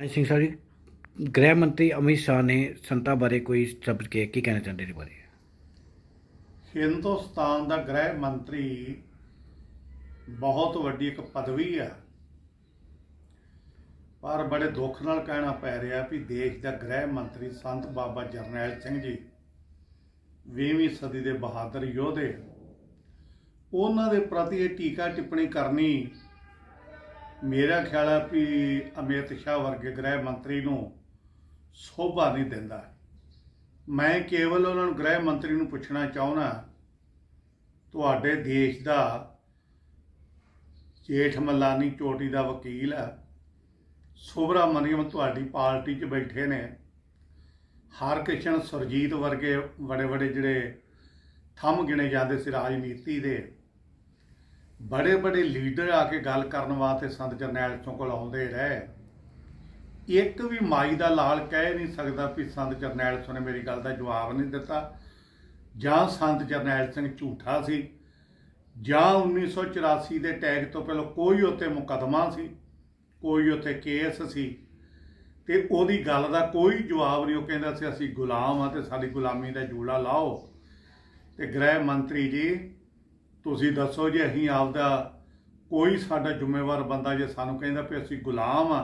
ਸਿੰਘ ਸਾਹਿਬ ਜੀ, ਗ੍ਰਹਿ ਮੰਤਰੀ ਅਮਿਤ ਸ਼ਾਹ ਨੇ ਸੰਤਾ ਬਾਰੇ ਕੋਈ ਸ਼ਬਦ ਕੇ ਕੀ ਕਹਿਣਾ ਚਾਹੁੰਦੇ ਨੇ ਬਾਰੇ? ਹਿੰਦੁਸਤਾਨ ਦਾ ਗ੍ਰਹਿ ਮੰਤਰੀ ਬਹੁਤ ਵੱਡੀ ਇੱਕ ਪਦਵੀ ਆ। ਪਰ ਬੜੇ ਦੁੱਖ ਨਾਲ ਕਹਿਣਾ ਪੈ ਰਿਹਾ ਵੀ ਦੇਸ਼ ਦਾ ਗ੍ਰਹਿ ਮੰਤਰੀ ਸੰਤ ਬਾਬਾ ਜਰਨੈਲ ਸਿੰਘ ਜੀ 20ਵੀਂ ਸਦੀ ਦੇ ਬਹਾਦਰ ਯੋਧੇ ਉਹਨਾਂ ਦੇ ਪ੍ਰਤੀ ਇਹ ਟੀਕਾ ਟਿੱਪਣੀ ਕਰਨੀ ਮੇਰਾ ਖਿਆਲ ਹੈ ਵੀ ਅਮਿਤ ਸ਼ਾਹ ਵਰਗੇ ਗ੍ਰਹਿ ਮੰਤਰੀ ਨੂੰ ਸੋਭਾ ਨਹੀਂ ਦਿੰਦਾ। ਮੈਂ ਕੇਵਲ ਉਹਨਾਂ ਨੂੰ ਗ੍ਰਹਿ ਮੰਤਰੀ ਨੂੰ ਪੁੱਛਣਾ ਚਾਹੁੰਦਾ ਤੁਹਾਡੇ ਦੇਸ਼ ਦਾ ਜੇਠ ਮੱਲਾਨੀ ਚੋਟੀ ਦਾ ਵਕੀਲ ਹੈ ਸੁਬਰਾਮਨੀਅਮ ਤੁਹਾਡੀ ਪਾਰਟੀ 'ਚ ਬੈਠੇ ਨੇ। ਹਰਕ੍ਰਿਸ਼ਨ ਸੁਰਜੀਤ ਵਰਗੇ ਬੜੇ ਬੜੇ ਜਿਹੜੇ ਥੰਮ ਗਿਣੇ ਜਾਂਦੇ ਸੀ ਰਾਜਨੀਤੀ ਦੇ। ਬੜੇ ਬੜੇ ਲੀਡਰ ਆ ਕੇ ਗੱਲ ਕਰਨ ਵਾਸਤੇ ਸੰਤ ਜਰਨੈਲ ਸਿੰਘ ਕੋਲ ਆਉਂਦੇ ਰਹੇ। ਇੱਕ ਵੀ ਮਾਈ ਦਾ ਲਾਲ ਕਹਿ ਨਹੀਂ ਸਕਦਾ ਵੀ ਸੰਤ ਜਰਨੈਲ ਸਿੰਘ ਨੇ ਮੇਰੀ ਗੱਲ ਦਾ ਜਵਾਬ ਨਹੀਂ ਦਿੱਤਾ। ਜਾਂ ਸੰਤ ਜਰਨੈਲ ਸਿੰਘ ਝੂਠਾ ਸੀ, ਜਾਂ 1984 ਦੇ ਟੈਗ ਤੋਂ ਪਹਿਲਾਂ ਕੋਈ ਉੱਤੇ ਮੁਕੱਦਮਾ ਸੀ, ਕੋਈ ਉੱਤੇ ਕੇਸ ਸੀ। ਤੇ ਉਹਦੀ ਗੱਲ ਦਾ ਕੋਈ ਜਵਾਬ ਨਹੀਂ, ਉਹ ਕਹਿੰਦਾ ਸੀ, ਅਸੀਂ ਗੁਲਾਮ ਆ ਤੇ ਸਾਡੀ ਗੁਲਾਮੀ ਦਾ ਜੂਲਾ ਲਾਓ। ਤੇ ਗ੍ਰਹਿ ਮੰਤਰੀ ਜੀ ਤੁਸੀਂ ਦੱਸੋ ਜੇ ਅਸੀਂ ਆਪਦਾ ਕੋਈ ਸਾਡਾ ਜ਼ਿੰਮੇਵਾਰ ਬੰਦਾ ਜੇ ਸਾਨੂੰ ਕਹਿੰਦਾ ਵੀ ਅਸੀਂ ਗੁਲਾਮ ਆ,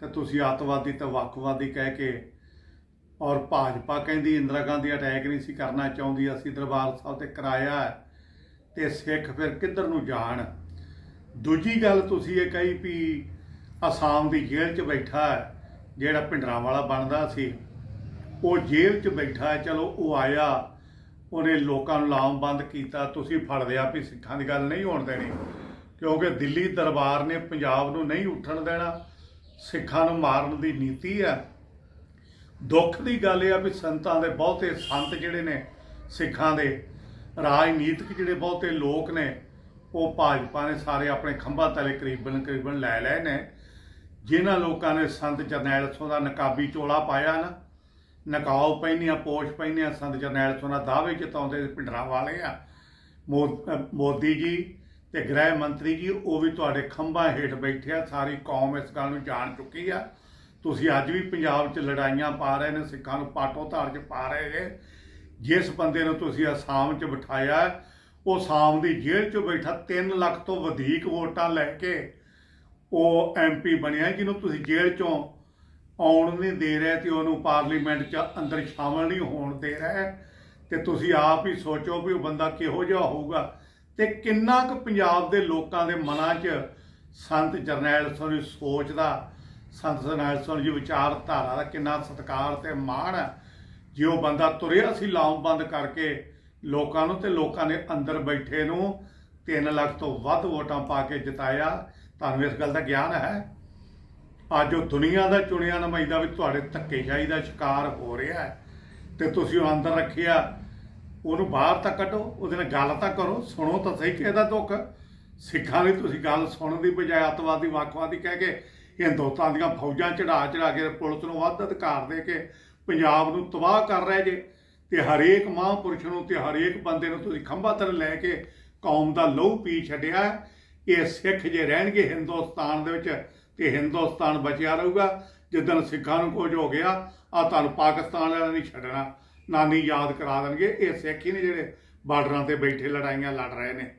ਤਾਂ ਤੁਸੀਂ ਅੱਤਵਾਦੀ ਤੇ ਵੱਖਵਾਦੀ ਕਹਿ ਕੇ ਔਰ ਭਾਜਪਾ ਕਹਿੰਦੀ ਇੰਦਰਾ ਗਾਂਧੀ ਅਟੈਕ ਨਹੀਂ ਸੀ ਕਰਨਾ ਚਾਹੁੰਦੀ, ਅਸੀਂ ਦਰਬਾਰ ਸਾਹਿਬ ਤੇ ਕਰਾਇਆ ਹੈ ਤੇ ਸਿੱਖ ਫਿਰ ਕਿੱਧਰ ਨੂੰ ਜਾਣ? ਦੂਜੀ ਗੱਲ ਤੁਸੀਂ ਇਹ ਕਹੀ ਵੀ ਅਸਾਮ ਦੀ ਜੇਲ੍ਹ 'ਚ ਬੈਠਾ ਜਿਹੜਾ ਭਿੰਡਰਾਂ ਵਾਲਾ ਬਣਦਾ ਸੀ, ਉਹ ਜੇਲ੍ਹ 'ਚ ਬੈਠਾ ਚਲੋ ਉਹ ਆਇਆ ਉਹਨੇ ਲੋਕਾਂ ਨੂੰ ਲਾਮਬੰਦ ਕੀਤਾ। ਤੁਸੀਂ ਫੜ ਲਿਆ ਵੀ ਸਿੱਖਾਂ ਦੀ ਗੱਲ ਨਹੀਂ ਹੋਣ ਦੇਣੀ, ਕਿਉਂਕਿ ਦਿੱਲੀ ਦਰਬਾਰ ਨੇ ਪੰਜਾਬ ਨੂੰ ਨਹੀਂ ਉੱਠਣ ਦੇਣਾ। ਸਿੱਖਾਂ ਨੂੰ ਮਾਰਨ ਦੀ ਨੀਤੀ ਹੈ। ਦੁੱਖ ਦੀ ਗੱਲ ਇਹ ਆ ਵੀ ਸੰਤਾਂ ਦੇ ਬਹੁਤੇ ਸੰਤ ਜਿਹੜੇ ਨੇ ਸਿੱਖਾਂ ਦੇ, ਰਾਜਨੀਤਿਕ ਜਿਹੜੇ ਬਹੁਤੇ ਲੋਕ ਨੇ, ਉਹ ਭਾਜਪਾ ਨੇ ਸਾਰੇ ਆਪਣੇ ਖੰਭਾਂ ਤਲੇ ਕਰੀਬਨ ਕਰੀਬਨ ਲੈ ਲਏ ਨੇ। ਜਿਨ੍ਹਾਂ ਲੋਕਾਂ ਨੇ ਸੰਤ ਜਰਨੈਲ ਸਿੰਘ ਦਾ ਨਕਾਬੀ ਚੋਲਾ ਪਾਇਆ ਨਾ ਨਕਾਬ ਪਹਿਨੀਆਂ ਪੋਸ਼ ਪਹਿਨੀਆਂ ਸੰਤ ਜਰਨੈਲ ਸਿੰਘ ਦਾਅਵੇ ਜਿਤਾਉਂਦੇ ਪਿੰਡਰਾਂ ਵਾਲੇ ਆ। ਮੋ- ਮੋਦੀ ਜੀ ਤੇ ਗ੍ਰਹਿ ਮੰਤਰੀ ਜੀ, ਉਹ ਵੀ ਤੁਹਾਡੇ ਖੰਭਾਂ ਹੇਠ ਬੈਠੇ ਆ, ਸਾਰੀ ਕੌਮ ਇਸ ਗੱਲ ਨੂੰ ਜਾਣ ਚੁੱਕੀ ਆ। ਤੁਸੀਂ ਅੱਜ ਵੀ ਪੰਜਾਬ 'ਚ ਲੜਾਈਆਂ ਪਾ ਰਹੇ ਨੇ, ਸਿੱਖਾਂ ਨੂੰ ਪਾਟੋ ਧਾਰ 'ਚ ਪਾ ਰਹੇ ਜੇ ਜਿਸ ਬੰਦੇ ਨੂੰ ਤੁਸੀਂ ਅਸਾਮ 'ਚ ਬਿਠਾਇਆ, ਉਹ ਅਸਾਮ ਦੀ ਜੇਲ੍ਹ 'ਚ ਬੈਠਾ 3 ਲੱਖ ਤੋਂ ਵਧੇਕ ਵੋਟਾਂ ਲੈ ਕੇ ਉਹ ਐਮਪੀ ਬਣਿਆ, ਜਿਹਨੂੰ ਤੁਸੀਂ ਜੇਲ੍ਹ 'ਚੋਂ ਆਉਣ ਨਹੀਂ ਦੇ ਰਿਹਾ ਤੇ ਉਹਨੂੰ ਪਾਰਲੀਮੈਂਟ 'ਚ ਅੰਦਰ ਸ਼ਾਮਲ ਨਹੀਂ ਹੋਣ ਦੇ ਰਿਹਾ। ਤੇ ਤੁਸੀਂ ਆਪ ਹੀ ਸੋਚੋ ਵੀ ਉਹ ਬੰਦਾ ਕਿਹੋ ਜਿਹਾ ਹੋਊਗਾ। ਤੇ ਕਿੰਨਾ ਕੁ ਪੰਜਾਬ ਦੇ ਲੋਕਾਂ ਦੇ ਮਨਾਂ 'ਚ ਸੰਤ ਜਰਨੈਲ ਸਿੰਘ ਦੀ ਸੋਚ ਦਾ, ਸੰਤ ਜਰਨੈਲ ਸਿੰਘ ਜੀ ਵਿਚਾਰਧਾਰਾ ਦਾ ਕਿੰਨਾ ਸਤਿਕਾਰ ਤੇ ਮਾਣ ਹੈ। ਜੇ ਉਹ ਬੰਦਾ ਤੁਰਿਆ ਸੀ ਲਾਮਬੰਦ ਕਰਕੇ ਲੋਕਾਂ ਨੂੰ ਤੇ ਲੋਕਾਂ ਨੇ ਅੰਦਰ ਬੈਠੇ ਨੂੰ 3 ਲੱਖ ਤੋਂ ਵੱਧ ਵੋਟਾਂ ਪਾ ਕੇ ਜਿਤਾਇਆ, ਤੁਹਾਨੂੰ ਇਸ ਗੱਲ ਦਾ ਗਿਆਨ ਹੈ? ਅੱਜ ਉਹ ਦੁਨੀਆ ਦਾ ਚੁਣਿਆ ਨੁਮਾਇੰਦਾ ਵੀ ਤੁਹਾਡੇ ਧੱਕੇਸ਼ਾਹੀ ਦਾ ਸ਼ਿਕਾਰ ਹੋ ਰਿਹਾ ਹੈ। ਤੇ ਤੁਸੀਂ ਉਹ ਅੰਦਰ ਰੱਖਿਆ, ਉਹਨੂੰ ਬਾਹਰ ਤਾਂ ਕੱਢੋ, ਉਹਦੇ ਨਾਲ ਗੱਲ ਤਾਂ ਕਰੋ, ਸੁਣੋ ਤਾਂ ਸਹੀ ਕਿ ਇਹਦਾ ਦੁੱਖ। ਸਿੱਖਾਂ ਦੀ ਤੁਸੀਂ ਗੱਲ ਸੁਣਨ ਦੀ ਬਜਾਏ ਅੱਤਵਾਦੀ, ਵੱਖਵਾਦੀ ਕਹਿ ਕੇ ਹਿੰਦੁਸਤਾਨ ਦੀਆਂ ਫੌਜਾਂ ਚੜਾ ਚੜਾ ਕੇ ਪੁਲਿਸ ਨੂੰ ਵੱਧ ਅਧਿਕਾਰ ਦੇ ਕੇ ਪੰਜਾਬ ਨੂੰ ਤਬਾਹ ਕਰ ਰਹੇ ਜੇ। ਤੇ ਹਰੇਕ ਮਹਾਂਪੁਰਸ਼ ਨੂੰ ਤੇ ਹਰੇਕ ਬੰਦੇ ਨੂੰ ਤੁਸੀਂ ਖੰਭਾ ਤਰ ਲੈ ਕੇ ਕੌਮ ਦਾ ਲਹੂ ਪੀ ਛੱਡਿਆ। ਇਹ ਸਿੱਖ ਜੇ ਰਹਿਣਗੇ ਹਿੰਦੁਸਤਾਨ ਦੇ ਵਿੱਚ ਤੇ ਹਿੰਦੁਸਤਾਨ ਬਚਿਆ ਰਹੂਗਾ। ਜਿੱਦਣ ਸਿੱਖਾਂ ਨੂੰ ਕੁਝ ਹੋ ਗਿਆ ਆ ਤੁਹਾਨੂੰ ਪਾਕਿਸਤਾਨ ਵਾਲਿਆਂ ਨੇ ਨਹੀਂ ਛੱਡਣਾ। ਨਾਨੀ ਯਾਦ ਕਰਾ ਦੇਣਗੇ। ਇਹ ਸਿੱਖ ਹੀ ਨੇ ਜਿਹੜੇ ਬਾਰਡਰਾਂ ਤੇ ਬੈਠੇ ਲੜਾਈਆਂ ਲੜ ਰਹੇ ਨੇ।